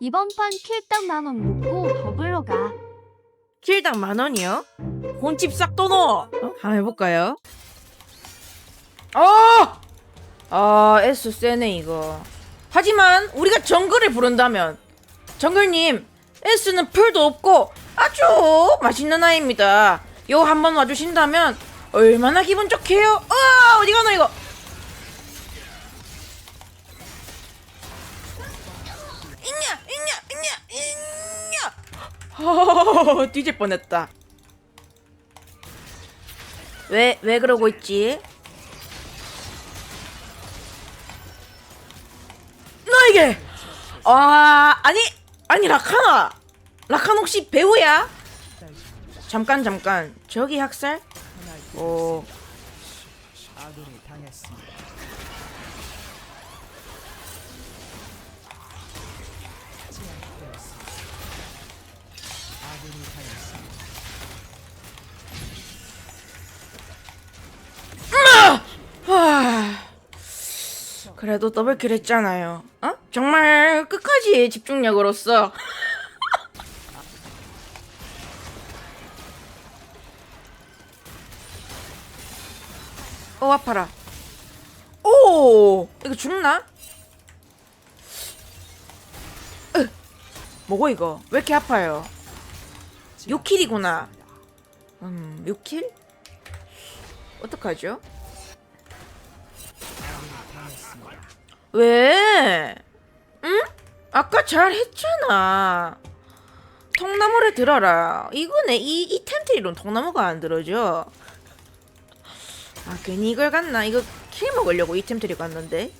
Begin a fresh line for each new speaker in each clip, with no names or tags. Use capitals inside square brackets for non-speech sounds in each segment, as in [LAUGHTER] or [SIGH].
이번 판 킬당 만원 놓고 더블로 가.
킬당 만 원이요? 혼집 싹 떠넣어. 어? 한번 해볼까요? 어! 아, S 세네 이거. 하지만 우리가 정글을 부른다면 정글님 S는 풀도 없고 아주 맛있는 아이입니다. 요 한번 와주신다면 얼마나 기분 좋게요? 아 어디 가노 이거? 어, 뒤질 뻔했다. 왜, 왜 그러고 있지? 너에게! 아, 아니, 아니, 라카나! 라칸 혹시 배우야? 잠깐, 잠깐. 저기 학살? 오. 하... 그래도 더블킬 했잖아요. 어? 정말 끝까지 집중력으로써 [LAUGHS] 어 아파라. 오 이거 죽나? 으, 뭐고 이거? 왜 이렇게 아파요? 6킬이구나. 음 6킬? 어떡하죠? 왜? 응? 아까 잘 했잖아. 통나무를 들어라. 이거네. 이, 이 템트리론 통나무가 안 들어져. 아, 괜히 이걸 갔나? 이거 킬 먹으려고 이 템트리 갔는데.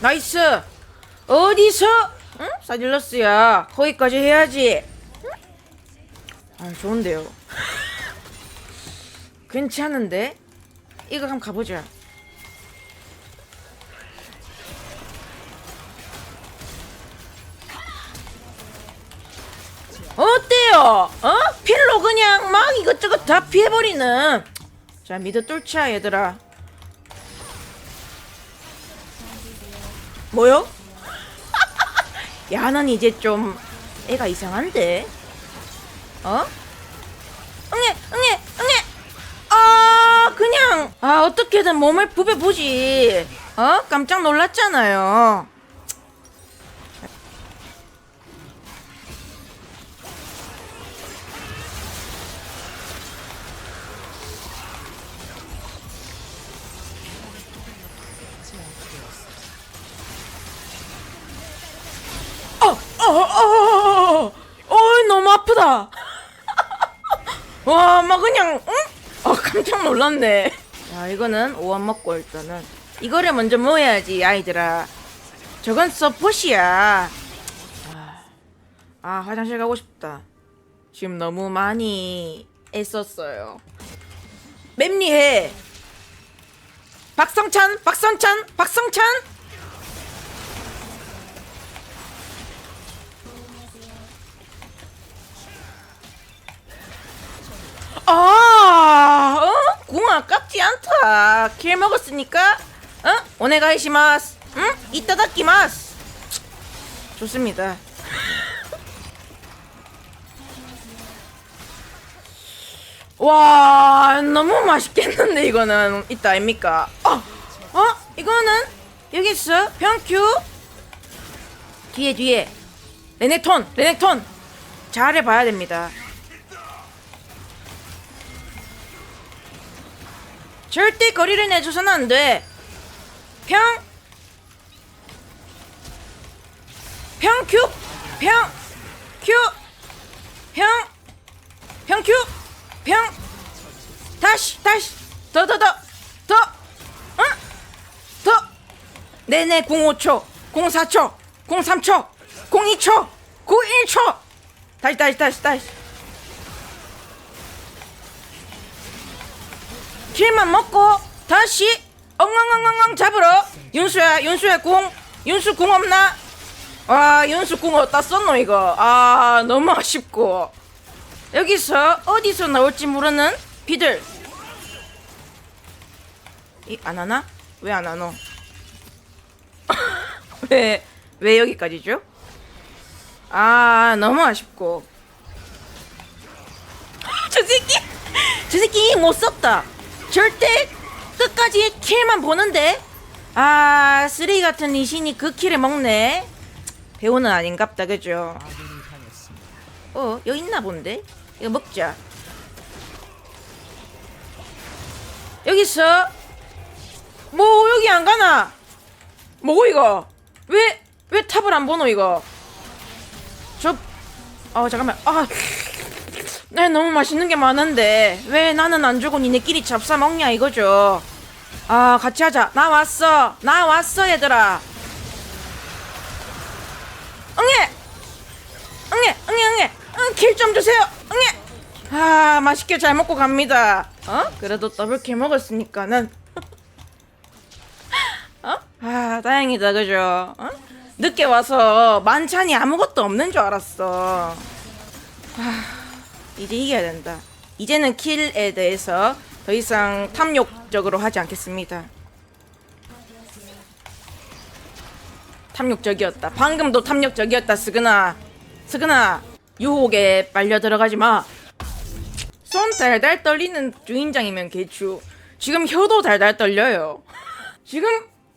나이스! 어디서? 응? 사질러스야. 거기까지 해야지. 응? 아, 좋은데요. [LAUGHS] 괜찮은데? 이거 한번 가보자. 어때요? 어? 필로 그냥 막 이것저것 다 피해버리는. 자, 미드 뚫자, 얘들아. 뭐요? 야는 이제 좀 애가 이상한데. 어? 응애, 응애, 응애. 아, 그냥 아 어떻게든 몸을 부벼 보지. 어? 깜짝 놀랐잖아요. 어, 어, 어, 어, 어, 어, 너무 아프다. 와, 막 그냥, 응? 어, 깜짝 놀랐네. 야, 이거는 오한 먹고 일단은 이거를 먼저 먹어야지, 아이들아. 저건 서폿이야. 아, 아, 화장실 가고 싶다. 지금 너무 많이 애썼어요. 맵리해. 박성찬, 박성찬, 박성찬. 아, 어? 궁 아깝지 않다. 킬 먹었으니까, 어? 오네가이시마스. 응? 이따다키마스. 좋습니다. [LAUGHS] 와, 너무 맛있겠는데 이거는 이따 아닙니까? 어, 어? 이거는 여기 있어. 평큐. 뒤에 뒤에. 레넥톤, 레넥톤. 잘해봐야 됩니다. 절대 거리를 내줘서는 안 돼. 평. 평큐. 평. 큐. 평. 평큐. 평. 다시 다시 더 더 더 더. 응? 더. 네네 05초. 04초. 03초. 02초. 91초. 다시 다시 다시 다시. 킬만 먹고 다시 엉엉엉엉엉 잡으러 윤수야 윤수야 궁 윤수 궁 없나? 아 윤수 궁 어디다 썼노 이거 아 너무 아쉽고 여기서 어디서 나올지 모르는 비들 이 안 하나? 왜 안 하노? [LAUGHS] 왜, 왜 여기까지죠? 아, 너무 아쉽고. [LAUGHS] 저 새끼! 저 새끼 못 썼다! 절대 끝까지 킬만 보는데? 아, 쓰레기 같은 리신이 그 킬을 먹네? 배우는 아닌갑다, 그죠? 어, 여기 있나 본데? 이거 먹자. 여기 있어. 뭐, 여기 안 가나? 뭐고, 이거? 왜, 왜 탑을 안 보노, 이거? 저, 어, 잠깐만. 아, 네, 너무 맛있는 게 많은데. 왜 나는 안 주고 니네끼리 잡사 먹냐, 이거죠? 아, 같이 하자. 나 왔어. 나 왔어, 얘들아. 응애! 응애! 응애, 응애! 응, 킬좀 주세요! 응애! 아, 맛있게 잘 먹고 갑니다. 어? 그래도 더블킬 먹었으니까는. [LAUGHS] 어? 아, 다행이다, 그죠? 어? 늦게 와서 만찬이 아무것도 없는 줄 알았어. 아, 이제 이겨야 된다. 이제는 킬에 대해서 더 이상 탐욕적으로 하지 않겠습니다. 탐욕적이었다. 방금도 탐욕적이었다, 스그나. 스그나, 유혹에 빨려 들어가지 마. 손 달달 떨리는 주인장이면 개추. 지금 혀도 달달 떨려요. [LAUGHS] 지금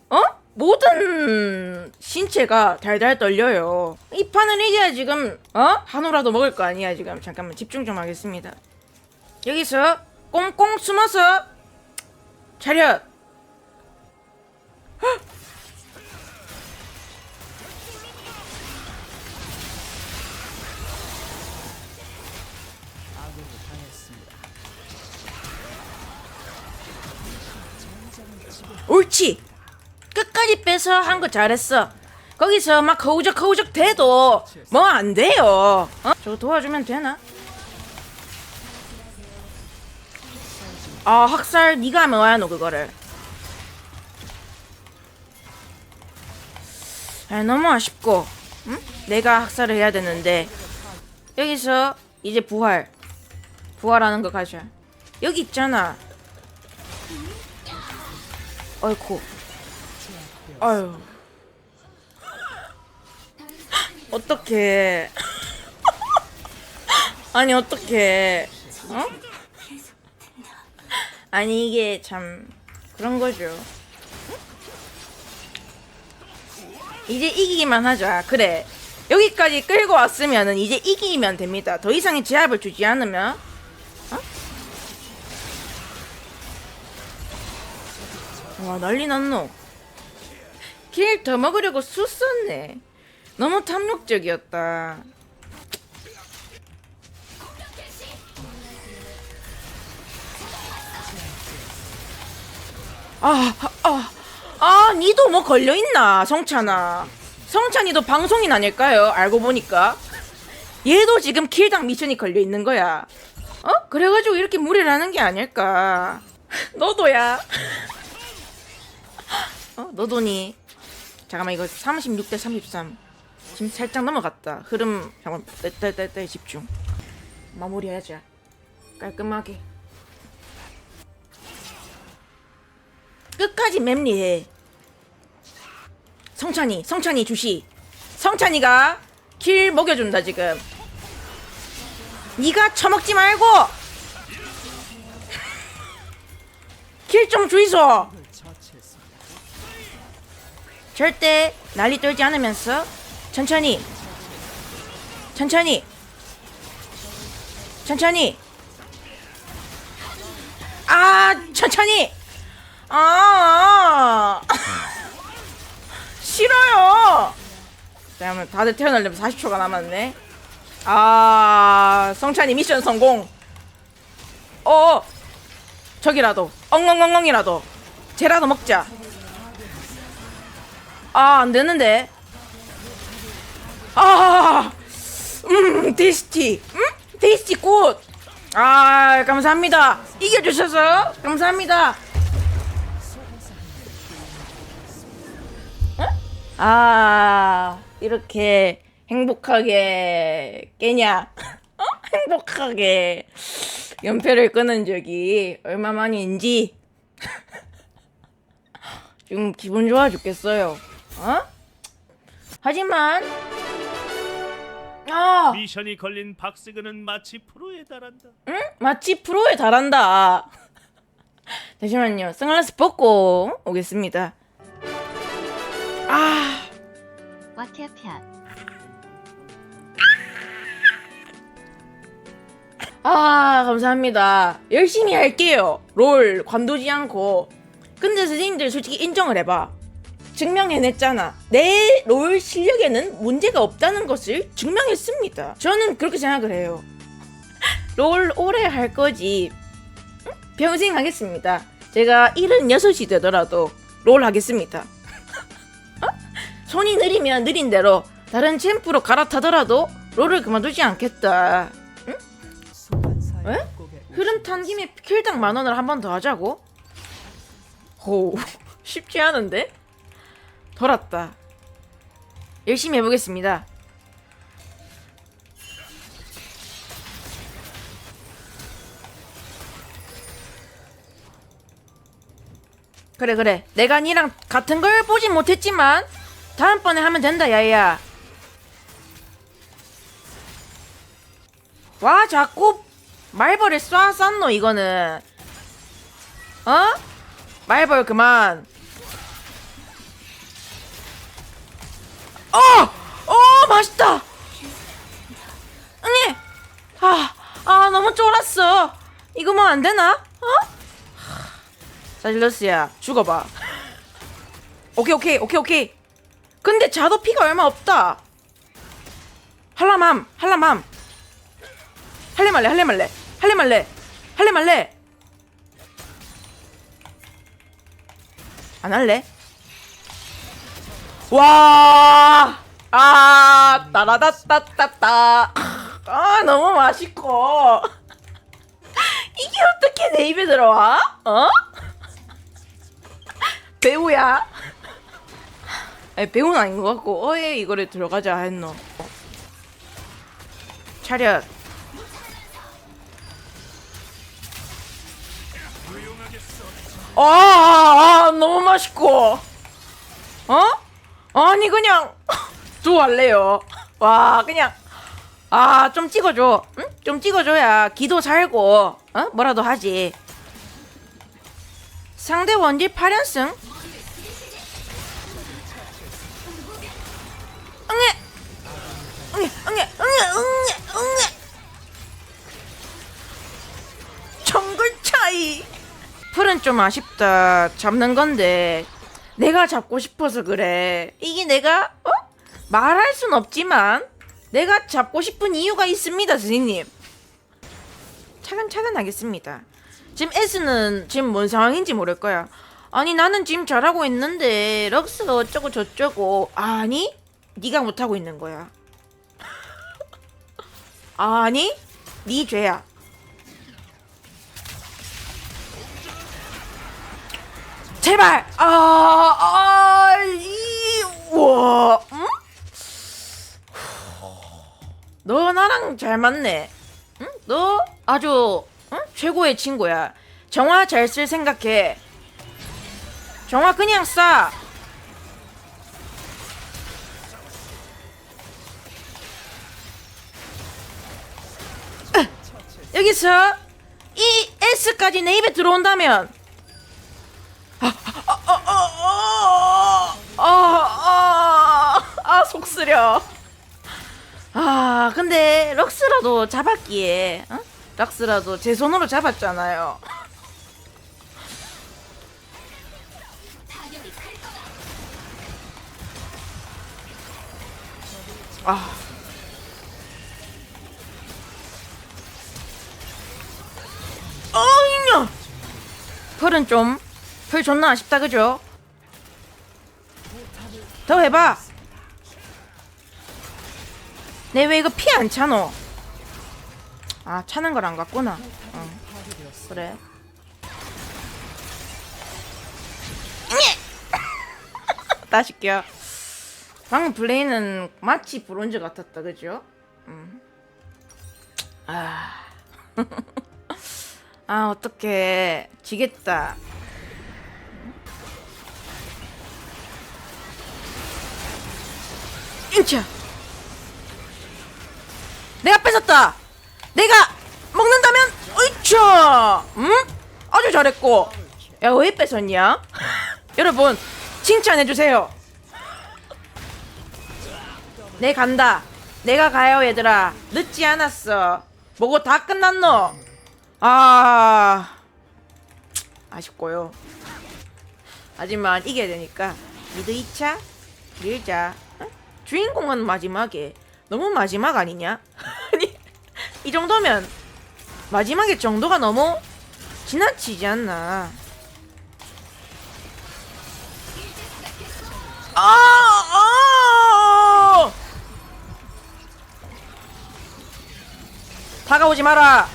어? 모든 신체가 달달 떨려요. 이 판을 이겨야 지금 어? 한우라도 먹을 거 아니야 지금. 잠깐만 집중 좀 하겠습니다. 여기서 꽁꽁 숨어서 차렷. 헉! 옳지. 끝까지 빼서 한 거 잘했어. 거기서 막 허우적 허우적 돼도 뭐 안 돼요. 어? 저거 도와주면 되나? 아 학살 네가 하면 와야 너 그거를. 아 너무 아쉽고, 응? 내가 학살을 해야 되는데 여기서 이제 부활, 부활하는 거 가자. 여기 있잖아. 어이쿠. 아유. 어떡해. 아니, 어떡해. 어? 아니, 이게 참, 그런 거죠. 이제 이기기만 하자. 그래. 여기까지 끌고 왔으면은 이제 이기면 됩니다. 더 이상의 제압을 주지 않으면. 와 난리 났노 킬 더 먹으려고 수 썼네 너무 탐욕적이었다 아, 아, 아, 니도 뭐 걸려있나, 성찬아. 성찬이도 방송인 아닐까요? 알고 보니까. 얘도 지금 킬당 미션이 걸려있는 거야. 어? 그래가지고 이렇게 무리를 하는 게 아닐까. [LAUGHS] 너도야. [LAUGHS] 어? 너도니? 잠깐만 이거 36 대 33 지금 살짝 넘어갔다. 흐름 잠깐 떼떼떼떼 집중. 마무리하자 깔끔하게. 끝까지 맵리해. 성찬이 성찬이 주시. 성찬이가 킬 먹여준다 지금. 네가 처먹지 말고! [LAUGHS] 킬좀 주이소 절대 난리 떨지 않으면서 천천히 천천히 천천히. 아 천천히. 아 [LAUGHS] 싫어요. 그러면 다들 태어나려면 40초가 남았네. 아 성찬이 미션 성공. 어 저기라도 엉엉엉엉이라도 쟤라도 먹자 아, 안 되는데. 아, 음, 테이스티. 음? 테이스티 굿. 아, 감사합니다. 이겨주셔서 감사합니다. 어? 아, 이렇게 행복하게 깨냐? [LAUGHS] 어? 행복하게. 연패를 끊은 적이 얼마 만인지 지금 [LAUGHS] 기분 좋아 죽겠어요. 어? 하지만 아
미션이 걸린 박스그는 마치 프로에 달한다.
응? 마치 프로에 달한다. [LAUGHS] 잠시만요. 선글라스 벗고 오겠습니다. 아,
와케편
아, 감사합니다. 열심히 할게요. 롤 관두지 않고. 근데 선생님들 솔직히 인정을 해봐. 증명해냈잖아. 내 롤 실력에는 문제가 없다는 것을 증명했습니다. 저는 그렇게 생각을 해요. [LAUGHS] 롤 오래 할 거지. 응? 평생 하겠습니다. 제가 76이 되더라도 롤 하겠습니다. [LAUGHS] 어? 손이 느리면 느린 대로 다른 챔프로 갈아타더라도 롤을 그만두지 않겠다. 에? 흐름 탄 김에 킬당 만 원을 한 번 더 하자고? 호 [LAUGHS] 쉽지 않은데? 돌았다. 열심히 해보겠습니다. 그래 그래 내가 니랑 같은 걸 보진 못했지만 다음번에 하면 된다 야야 와 자꾸 말벌을 쏴 쐈노 이거는 어? 말벌 그만 어! 어 맛있다 아니 아, 아 너무 쫄았어 이거 뭐 안 되나? 어? 사질러스야 죽어봐 오케이 오케이 오케이 오케이 근데 자도 피가 얼마 없다 할라맘 할라맘 할래 말래 할래 말래 할래 말래 할래 말래 안 할래? 와! 아, 따라다따따따. 아, 너무 맛있고. [LAUGHS] 이게 어떻게 내 입에 들어와? 어? [LAUGHS] 배우야? 아니, 배우는 아닌 것 같고, 어에 이거를 들어가자 했노. 차렷. 아, 아, 아, 너무 맛있고. 어? 아니 그냥 [LAUGHS] 좋아할래요. 와 그냥 아 좀 찍어줘. 응? 좀 찍어줘야 기도 살고 어? 뭐라도 하지. 상대 원딜 8연승? 응애 응애 응애 응애 응애 응애 정글 차이 풀은 좀 아쉽다 잡는 건데 내가 잡고 싶어서 그래. 이게 내가 어? 말할 순 없지만 내가 잡고 싶은 이유가 있습니다 선생님. 차근차근 하겠습니다. 지금 S는 지금 뭔 상황인지 모를 거야. 아니 나는 지금 잘하고 있는데 럭스가 어쩌고 저쩌고 아니 네가 못하고 있는 거야. [LAUGHS] 아니 네 죄야 제발 아, 아, 이, 와, 응? 너 나랑 잘 맞네. 응? 너 아주 응? 최고의 친구야. 정화 잘 쓸 생각해. 정화 그냥 쏴. 으, 여기서 이 S까지 내 입에 들어온다면 아, 아, 아, 속 쓰려. 아, 근데 럭스라도 잡았기에, 어? 럭스라도 제 손으로 잡았잖아요. [LAUGHS] 아. 어이냐! 펄은 좀, 펄 존나 아쉽다, 그죠? 더 해봐. 내 왜 이거 피 안 차노? 아 차는 걸 안 갔구나. 어. 그래. [LAUGHS] 다시 껴. 방금 플레이는 마치 브론즈 같았다, 그죠? 음. 아. [LAUGHS] 아 어떡해 지겠다 인차 내가 뺏었다 내가 먹는다면 으쌰 음? 아주 잘했고. 야 왜 뺏었냐? [LAUGHS] 여러분 칭찬해주세요. 내 간다. 내가 가요 얘들아. 늦지 않았어. 뭐고 다 끝났노? 아 아쉽고요. 하지만 이겨야 되니까 미드 2차 밀자. 어? 주인공은 마지막에. 너무 마지막 아니냐? 아니 [LAUGHS] 이 정도면 마지막에 정도가 너무 지나치지 않나 아, 아! 다가오지 마라.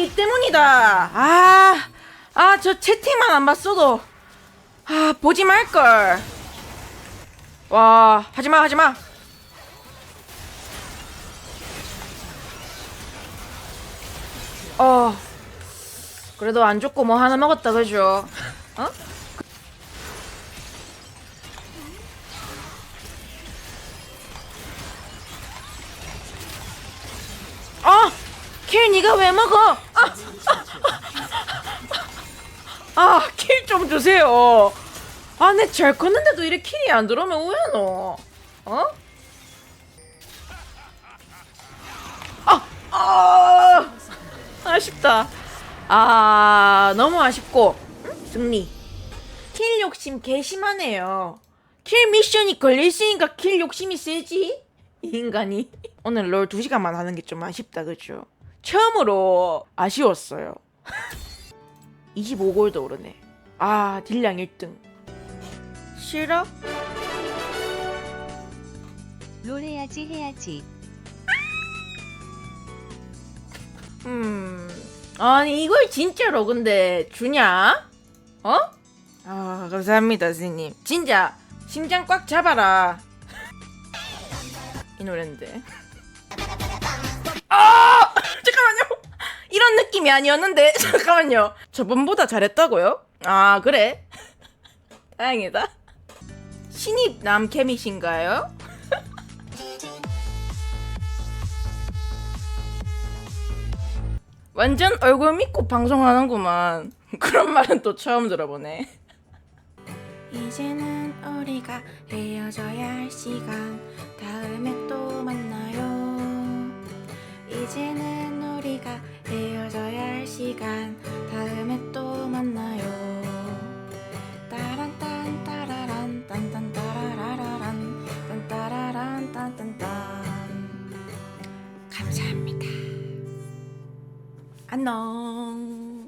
아, 니 때문이다. 아, 아, 저 채팅만 안 봤어도. 아, 보지 말걸. 와, 하지마, 하지마. 어. 그래도 안 죽고 뭐 하나 먹었다, 그죠? 어? 아! 킬 니가 왜 먹어? 아! 아, 킬 좀 주세요. 아, 내 잘 컸는데도 이렇게 킬이 안 들어오면 왜 너? 어? 아, 아, 아쉽다. 아, 너무 아쉽고 음, 승리. 킬 욕심 개심하네요. 킬 미션이 걸려있으니까 킬 욕심이 세지? 이 인간이. 오늘 롤 2시간만 하는 게 좀 아쉽다, 그죠? 처음으로 아쉬웠어요. [LAUGHS] 25골도 오르네. 아, 딜량 1등. 싫어?
롤 해야지 해야지.
음. 아니, 이걸 진짜로 근데 주냐? 어? 아, 감사합니다, 선생님. 진짜 심장 꽉 잡아라. [LAUGHS] 이 노래인데. 아! 이런 느낌이 아니었는데. [LAUGHS] 잠깐만요. 저번보다 잘했다고요? 아, 그래? [LAUGHS] 다행이다. 신입 남캠이신가요? [LAUGHS] 완전 얼굴 믿고 방송하는구만. 그런 말은 또 처음 들어보네. 이제는 우리가 헤어져야 할 시간. 다음에 또 만나요. 이제는 우리가 시간. 다음에 또 만나요. 따란딴 따라란 딴딴 따라라라란 딴 따라란 딴딴딴 감사합니다. 안녕.